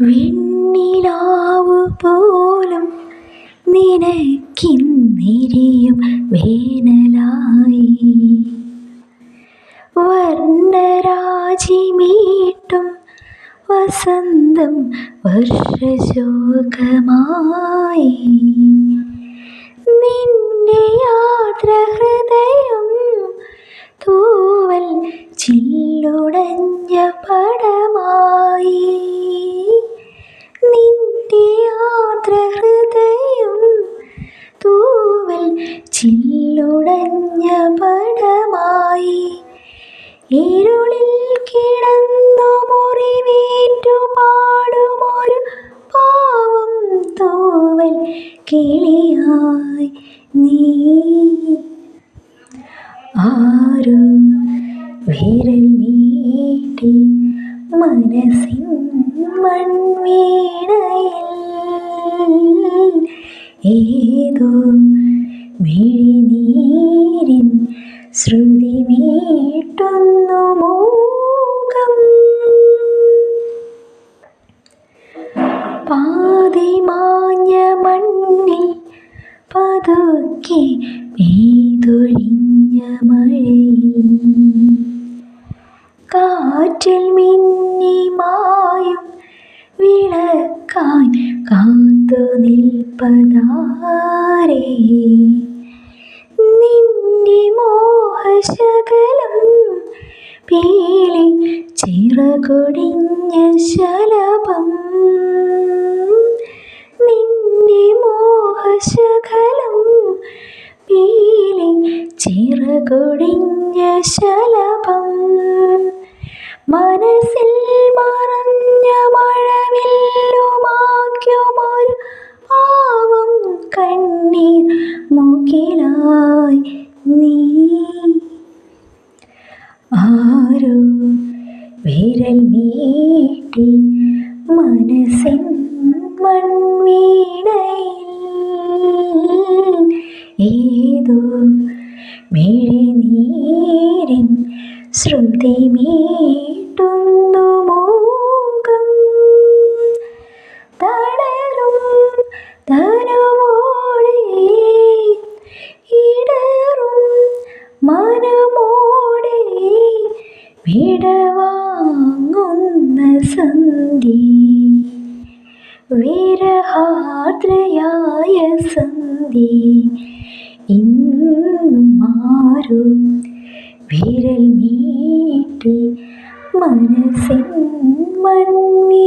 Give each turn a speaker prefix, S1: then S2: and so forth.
S1: വെണ്ണിലാവു പോലും നിനക്കിന്നിരിയും വേനലായി. വർണരാജിമീട്ടും വസന്തം വർഷശോകമായി. യാത്ര ഹൃദയം തൂവൽ ചില്ലുടഞ്ഞ പടമായി ഇരുളിൽ കിടന്നു മുറിവേറ്റു പാടുമൊരു പാവം തൂവൽ കിളിയായി നീ. ആരും വിരൽ നീട്ടി മനസ്സിൻ മൺവീണയിൽ ഏതോ മിഴിനീരിൻ ശ്രുതി മീട്ടുന്നു മൂകം പാതി മാഞ്ഞ മണ്ണിൽ പതുക്കെ പെയ്തൊഴിഞ്ഞ മഴയിൽ വിളക്കാൻ കാത്തു നിൽപ്പതാരേ. നിന്റെ മോഹശകലം പീലി ചിറകൊടിഞ്ഞ ശലഭം. നിന്റെ മോഹശകലം പീലി ചിറകൊടിഞ്ഞ ശലഭം. മനസ്സിൽ മറഞ്ഞ വിരൽ മീട്ടി മനസ്സിൻ മൺവീണയിൽ ഏതോ മിഴിനീരിൻ ശ്രുതി മീട്ടുന്നു. വിരഹാദ്രയായ സന്ധി ഇന്നും ആരും വിരൽ നീട്ടി മനസ്സിൻ മൺവീ